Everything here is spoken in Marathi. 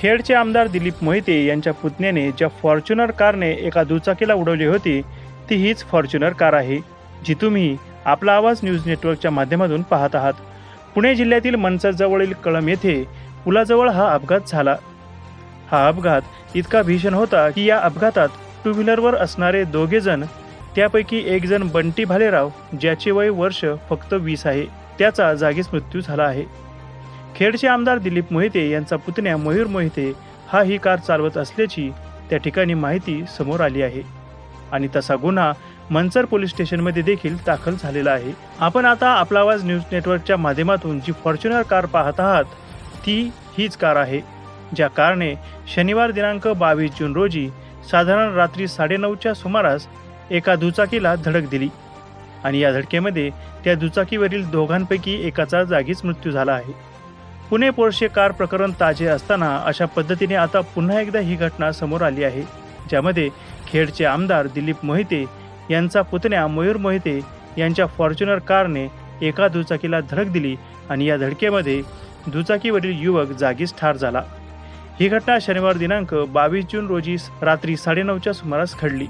खेडचे आमदार दिलीप मोहिते यांच्या पुतण्याने ज्या फॉर्च्युनर कारने एका दुचाकीला उडवली होती ती हीच फॉर्च्युनर कार आहे जी तुम्ही आपला आवाज न्यूज नेटवर्कच्या माध्यमातून पाहत आहात. पुणे जिल्ह्यातील मनसरजवळील कळम येथे पुलाजवळ हा अपघात झाला. हा अपघात इतका भीषण होता की या अपघातात टू व्हीलरवर असणारे दोघे जण त्यापैकी एक जण बंटी भालेराव ज्याचे वय वर्ष फक्त वीस आहे त्याचा जागीच मृत्यू झाला आहे. खेडचे आमदार दिलीप मोहिते यांचा पुतण्या मयूर मोहिते हा ही कार चालवत असल्याची त्या ठिकाणी माहिती समोर आली आहे. आणि तसा गुन्हा मंचर पोलीस स्टेशनमध्ये देखील दाखल झालेला आहे. आपण आता आपला आवाज न्यूज नेटवर्कच्या माध्यमातून जी फॉर्च्युनर कार पाहत आहात ती हीच कार आहे. ज्या कारने शनिवार दिनांक बावीस जून रोजी साधारण रात्री साडेनऊच्या सुमारास एका दुचाकीला धडक दिली. आणि या धडकेमध्ये त्या दुचाकीवरील दोघांपैकी एकाचा जागीच मृत्यू झाला आहे. पुणे पोर्शे कार प्रकरण ताजे असताना अशा पद्धतीने आता पुन्हा एकदा ही घटना समोर आली आहे ज्यामध्ये खेडचे आमदार दिलीप मोहिते यांचा पुतण्या मयूर मोहिते यांच्या फॉर्च्युनर कारने एका दुचाकीला धडक दिली आणि या धडकेमध्ये दुचाकीवरील युवक जागीच ठार झाला. ही घटना शनिवार दिनांक बावीस जून रोजी रात्री साडेनऊच्या सुमारास घडली.